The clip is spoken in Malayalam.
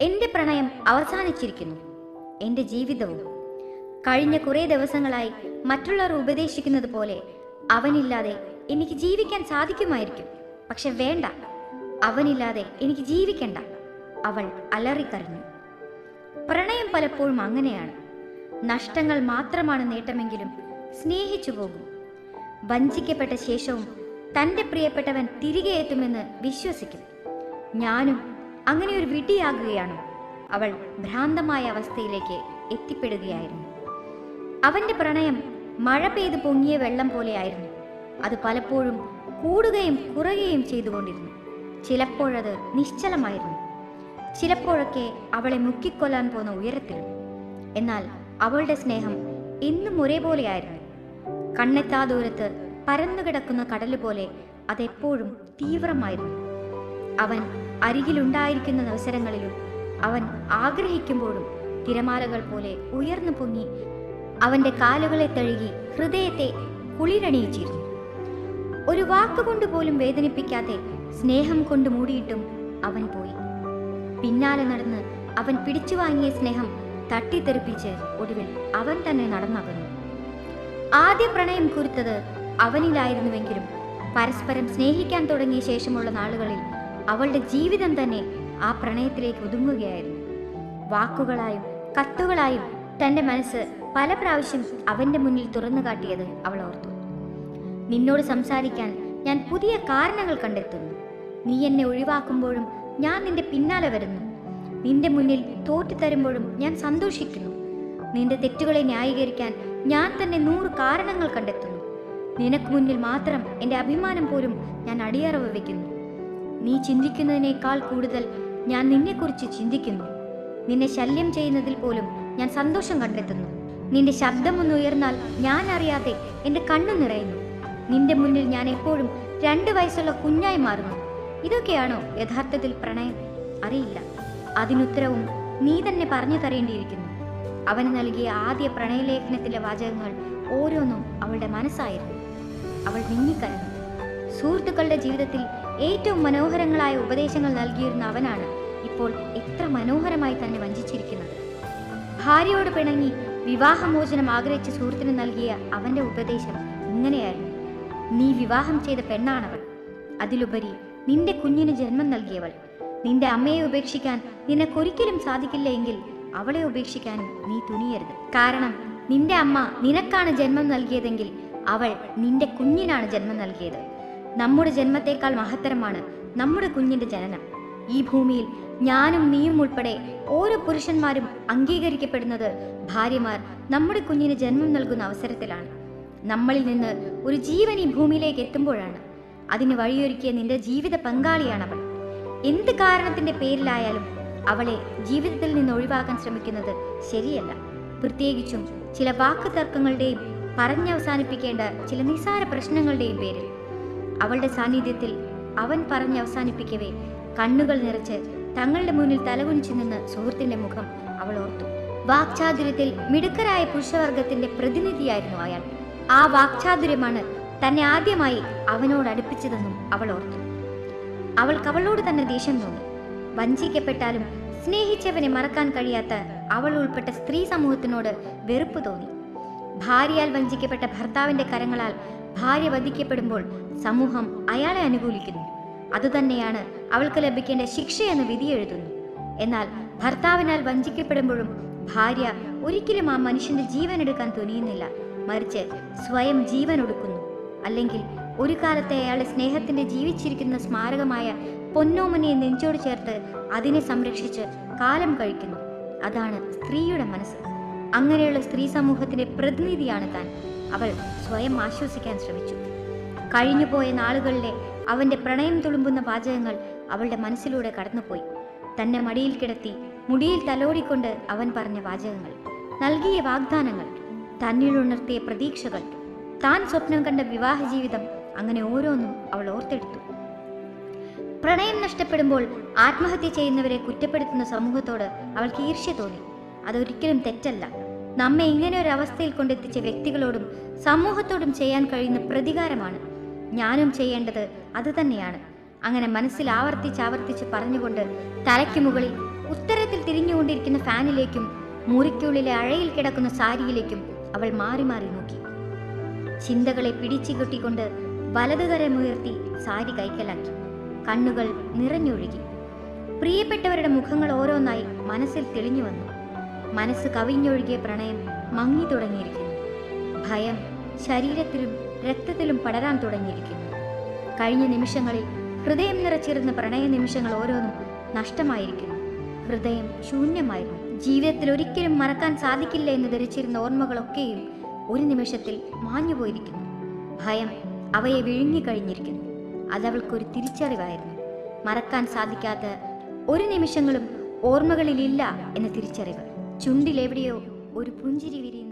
എന്റെ പ്രണയം അവസാനിച്ചിരിക്കുന്നു. എന്റെ ജീവിതവും കഴിഞ്ഞ കുറേ ദിവസങ്ങളായി മറ്റുള്ളവർ ഉപദേശിക്കുന്നത് പോലെ അവനില്ലാതെ എനിക്ക് ജീവിക്കാൻ സാധിക്കുമായിരിക്കും. പക്ഷെ വേണ്ട. അവനില്ലാതെ എനിക്ക് ജീവിക്കണ്ട. അവൾ അലറിക്കറിഞ്ഞു പ്രണയം പലപ്പോഴും അങ്ങനെയാണ്. നഷ്ടങ്ങൾ മാത്രമാണ് നേട്ടമെങ്കിലും സ്നേഹിച്ചു പോകും. വഞ്ചിക്കപ്പെട്ട ശേഷവും തന്റെ പ്രിയപ്പെട്ടവൻ തിരികെ എത്തുമെന്ന് വിശ്വസിക്കും. ഞാനും അങ്ങനെ ഒരു വിഡ്ഢിയാകുകയാണോ. അവൾ ഭ്രാന്തമായ അവസ്ഥയിലേക്ക് എത്തിപ്പെടുകയായിരുന്നു. അവന്റെ പ്രണയം മഴ പെയ്ത് പൊങ്ങിയ വെള്ളം പോലെയായിരുന്നു അത് പലപ്പോഴും കൂടുകയും കുറയുകയും ചെയ്തുകൊണ്ടിരുന്നു. ചിലപ്പോഴത് നിശ്ചലമായിരുന്നു. ചിലപ്പോഴൊക്കെ അവളെ മുക്കിക്കൊല്ലാൻ പോന്ന ഉയരത്തിൽ. എന്നാൽ അവളുടെ സ്നേഹം എന്നും ഒരേപോലെയായിരുന്നു കണ്ണെത്താ ദൂരത്ത് പരന്നുകിടക്കുന്ന കടൽ പോലെ അതെപ്പോഴും തീവ്രമായിരുന്നു. അവൻ അരികിലുണ്ടായിരിക്കുന്ന അവസരങ്ങളിലും അവൻ ആഗ്രഹിക്കുമ്പോഴും തിരമാലകൾ പോലെ ഉയർന്നു പൊങ്ങി അവന്റെ കാലുകളെ തഴുകി ഹൃദയത്തെ കുളിരണിയിച്ചിരുന്നു. ഒരു വാക്കുകൊണ്ട് പോലും വേദനിപ്പിക്കാതെ സ്നേഹം കൊണ്ട് മൂടിയിട്ടും അവൻ പോയി. പിന്നാലെ നടന്ന് അവൻ പിടിച്ചു വാങ്ങിയ സ്നേഹം തട്ടിത്തെറിപ്പിച്ച് ഒടുവിൽ അവൻ തന്നെ നടന്നകന്നു. ആദ്യ പ്രണയം കുരുത്തത് അവനിലായിരുന്നുവെങ്കിലും പരസ്പരം സ്നേഹിക്കാൻ തുടങ്ങിയ ശേഷമുള്ള നാളുകളിൽ അവളുടെ ജീവിതം തന്നെ ആ പ്രണയത്തിലേക്ക് ഒതുങ്ങുകയായിരുന്നു. വാക്കുകളായും കത്തുകളായും തന്റെ മനസ്സ് പല പ്രാവശ്യം അവന്റെ മുന്നിൽ തുറന്നു കാട്ടിയത് അവൾ ഓർത്തു. നിന്നോട് സംസാരിക്കാൻ ഞാൻ പുതിയ കാരണങ്ങൾ കണ്ടെത്തുന്നു. നീ എന്നെ ഒഴിവാക്കുമ്പോഴും ഞാൻ നിന്റെ പിന്നാലെ വരുന്നു. നിന്റെ മുന്നിൽ തോറ്റു തരുമ്പോഴും ഞാൻ സന്തോഷിക്കുന്നു. നിന്റെ തെറ്റുകളെ ന്യായീകരിക്കാൻ ഞാൻ തന്നെ നൂറ് കാരണങ്ങൾ കണ്ടെത്തുന്നു. നിനക്ക് മുന്നിൽ മാത്രം എന്റെ അഭിമാനം പോലും ഞാൻ അടിയറവ് വയ്ക്കുന്നു. നീ ചിന്തിക്കുന്നതിനേക്കാൾ കൂടുതൽ ഞാൻ നിന്നെക്കുറിച്ച് ചിന്തിക്കുന്നു. നിന്നെ ശല്യം ചെയ്യുന്നതിൽ പോലും ഞാൻ സന്തോഷം കണ്ടെത്തുന്നു. നിന്റെ ശബ്ദമൊന്ന് ഉയർന്നാൽ ഞാൻ അറിയാതെ എന്റെ കണ്ണു നിറയുന്നു. നിന്റെ മുന്നിൽ ഞാൻ എപ്പോഴും രണ്ട് വയസ്സുള്ള കുഞ്ഞായി മാറുന്നു. ഇതൊക്കെയാണോ യഥാർത്ഥത്തിൽ പ്രണയം? അറിയില്ല. അതിനുത്തരവും നീ തന്നെ പറഞ്ഞു തരേണ്ടിയിരിക്കുന്നു. അവന് നൽകിയ ആദ്യ പ്രണയലേഖനത്തിലെ വാചകങ്ങൾ ഓരോന്നും അവളുടെ മനസ്സായിരുന്നു. അവൾ നീങ്ങിക്കരഞ്ഞു സുഹൃത്തുക്കളുടെ ജീവിതത്തിൽ ഏറ്റവും മനോഹരങ്ങളായ ഉപദേശങ്ങൾ നൽകിയിരുന്ന അവനാണ് ഇപ്പോൾ എത്ര മനോഹരമായി തന്നെ വഞ്ചിച്ചിരിക്കുന്നത്. ഭാര്യയോട് പിണങ്ങി വിവാഹമോചനം ആഗ്രഹിച്ച സുഹൃത്തിന് നൽകിയ അവന്റെ ഉപദേശം ഇങ്ങനെയായിരുന്നു. നീ വിവാഹം ചെയ്ത പെണ്ണാണവൾ. അതിലുപരി നിന്റെ കുഞ്ഞിന് ജന്മം നൽകിയവൾ. നിന്റെ അമ്മയെ ഉപേക്ഷിക്കാൻ നിനക്കൊരിക്കലും സാധിക്കില്ല എങ്കിൽ അവളെ ഉപേക്ഷിക്കാനും നീ തുനിയരുത്. കാരണം നിന്റെ അമ്മ നിനക്കാണ് ജന്മം നൽകിയതെങ്കിൽ അവൾ നിന്റെ കുഞ്ഞിനാണ് ജന്മം നൽകിയത്. നമ്മുടെ ജന്മത്തേക്കാൾ മഹത്തരമാണ് നമ്മുടെ കുഞ്ഞിന്റെ ജനനം. ഈ ഭൂമിയിൽ ഞാനും നീയും ഉൾപ്പെടെ ഓരോ പുരുഷന്മാരും അംഗീകരിക്കപ്പെടുന്നത് ഭാര്യമാർ നമ്മുടെ കുഞ്ഞിന് ജന്മം നൽകുന്ന അവസരത്തിലാണ്. നമ്മളിൽ നിന്ന് ഒരു ജീവൻ ഈ ഭൂമിയിലേക്ക് എത്തുമ്പോഴാണ്. അതിന് വഴിയൊരുക്കിയ നിന്റെ ജീവിത പങ്കാളിയാണ് അവൾ എന്ത് കാരണത്തിന്റെ പേരിലായാലും അവളെ ജീവിതത്തിൽ നിന്ന് ഒഴിവാക്കാൻ ശ്രമിക്കുന്നത് ശരിയല്ല. പ്രത്യേകിച്ചും ചില വാക്ക് തർക്കങ്ങളുടെയും പറഞ്ഞവസാനിപ്പിക്കേണ്ട ചില നിസ്സാര പ്രശ്നങ്ങളുടെയും പേരിൽ. അവളുടെ സാന്നിധ്യത്തിൽ അവൻ പറഞ്ഞ് അവസാനിപ്പിക്കവേ. കണ്ണുകൾ നിറച്ച് തങ്ങളുടെ മുന്നിൽ തലകുനിച്ചു നിന്ന് സുഹൃത്തിന്റെ മുഖം അവൾ ഓർത്തു. വാക്ചാതുര്യത്തിൽ മിടുക്കരായ പുരുഷവർഗത്തിന്റെ പ്രതിനിധിയായിരുന്നു അയാൾ. ആ വാക്ചാതുര്യമാണ് തന്നെ ആദ്യമായി അവനോട് അടുപ്പിച്ചതെന്നും അവൾ ഓർത്തു. അവൾക്ക് അവളോട് തന്നെ ദേഷ്യം തോന്നി. വഞ്ചിക്കപ്പെട്ടാലും സ്നേഹിച്ചവനെ മറക്കാൻ കഴിയാത്ത അവൾ ഉൾപ്പെട്ട സ്ത്രീ സമൂഹത്തിനോട് വെറുപ്പ് തോന്നി. ഭാര്യയാൽ വഞ്ചിക്കപ്പെട്ട ഭർത്താവിന്റെ കരങ്ങളാൽ ഭാര്യ വധിക്കപ്പെടുമ്പോൾ സമൂഹം അയാളെ അനുകൂലിക്കുന്നു. അതുതന്നെയാണ് അവൾക്ക് ലഭിക്കേണ്ട ശിക്ഷയെന്ന് വിധി എഴുതുന്നു. എന്നാൽ ഭർത്താവിനാൽ വഞ്ചിക്കപ്പെടുമ്പോഴും ഭാര്യ ഒരിക്കലും ആ മനുഷ്യന്റെ ജീവൻ എടുക്കാൻ തുനിയുന്നില്ല. മറിച്ച് സ്വയം ജീവൻ ഒടുക്കുന്നു അല്ലെങ്കിൽ ഒരു കാലത്തെ അയാളുടെ സ്നേഹത്തിന്റെ ജീവിച്ചിരിക്കുന്ന സ്മാരകമായ പൊന്നോമനെ നെഞ്ചോട് ചേർത്ത് അതിനെ സംരക്ഷിച്ച് കാലം കഴിക്കുന്നു. അതാണ് സ്ത്രീയുടെ മനസ്സ്. അങ്ങനെയുള്ള സ്ത്രീ സമൂഹത്തിന്റെ പ്രതിനിധിയാണ് താൻ. അവൾ സ്വയം ആശ്വസിക്കാൻ ശ്രമിച്ചു. കഴിഞ്ഞുപോയ നാളുകളിലെ അവന്റെ പ്രണയം തുളുമ്പുന്ന വാചകങ്ങൾ അവളുടെ മനസ്സിലൂടെ കടന്നുപോയി. തന്നെ മടിയിൽ കിടത്തി മുടിയിൽ തലോടിക്കൊണ്ട് അവൻ പറഞ്ഞ വാചകങ്ങൾ നൽകിയ വാഗ്ദാനങ്ങൾ തന്നിൽ ഉണർത്തിയ പ്രതീക്ഷകൾ താൻ സ്വപ്നം കണ്ട വിവാഹ ജീവിതം അങ്ങനെ ഓരോന്നും അവൾ ഓർത്തെടുത്തു. പ്രണയം നഷ്ടപ്പെടുമ്പോൾ ആത്മഹത്യ ചെയ്യുന്നവരെ കുറ്റപ്പെടുത്തുന്ന സമൂഹത്തോട് അവൾക്ക് ഈർഷ്യ തോന്നി. അതൊരിക്കലും തെറ്റല്ല. നമ്മെ ഇങ്ങനെ ഒരു അവസ്ഥയിൽ കൊണ്ടെത്തിച്ച വ്യക്തികളോടും സമൂഹത്തോടും ചെയ്യാൻ കഴിയുന്ന പ്രതികാരമാണ്. ഞാനും ചെയ്യേണ്ടത് അതുതന്നെയാണ് അങ്ങനെ മനസ്സിൽ ആവർത്തിച്ച് ആവർത്തിച്ച് പറഞ്ഞുകൊണ്ട് തലയ്ക്ക് മുകളിൽ ഉത്തരത്തിൽ തിരിഞ്ഞുകൊണ്ടിരിക്കുന്ന ഫാനിലേക്കും മുറിക്കുള്ളിലെ അഴയിൽ കിടക്കുന്ന സാരിയിലേക്കും അവൾ മാറി മാറി നോക്കി. ചിന്തകളെ പിടിച്ചു കെട്ടിക്കൊണ്ട് വലതുകരമുയർത്തി സാരി കൈക്കലാക്കി. കണ്ണുകൾ നിറഞ്ഞൊഴുകി. പ്രിയപ്പെട്ടവരുടെ മുഖങ്ങൾ ഓരോന്നായി മനസ്സിൽ തെളിഞ്ഞു വന്നു. മനസ്സ് കവിഞ്ഞൊഴുകിയ പ്രണയം മങ്ങി തുടങ്ങിയിരിക്കുന്നു. ഭയം ശരീരത്തിലും രക്തത്തിലും പടരാൻ തുടങ്ങിയിരിക്കുന്നു. കഴിഞ്ഞ നിമിഷങ്ങളിൽ ഹൃദയം നിറച്ചിരുന്ന പ്രണയ നിമിഷങ്ങൾ ഓരോന്നും നഷ്ടമായിരിക്കുന്നു. ഹൃദയം ശൂന്യമായിരുന്നു. ജീവിതത്തിൽ ഒരിക്കലും മറക്കാൻ സാധിക്കില്ല എന്ന് ധരിച്ചിരുന്ന ഓർമ്മകളൊക്കെയും ഒരു നിമിഷത്തിൽ മാഞ്ഞുപോയിരിക്കുന്നു. ഭയം അവയെ വിഴുങ്ങിക്കഴിഞ്ഞിരിക്കുന്നു അതവൾക്കൊരു തിരിച്ചറിവായിരുന്നു. മറക്കാൻ സാധിക്കാത്ത ഒരു നിമിഷങ്ങളും ഓർമ്മകളിലില്ല എന്ന തിരിച്ചറിവ്. ചുണ്ടിലെവിടെയോ ഒരു പുഞ്ചിരി വിരിയുന്നു.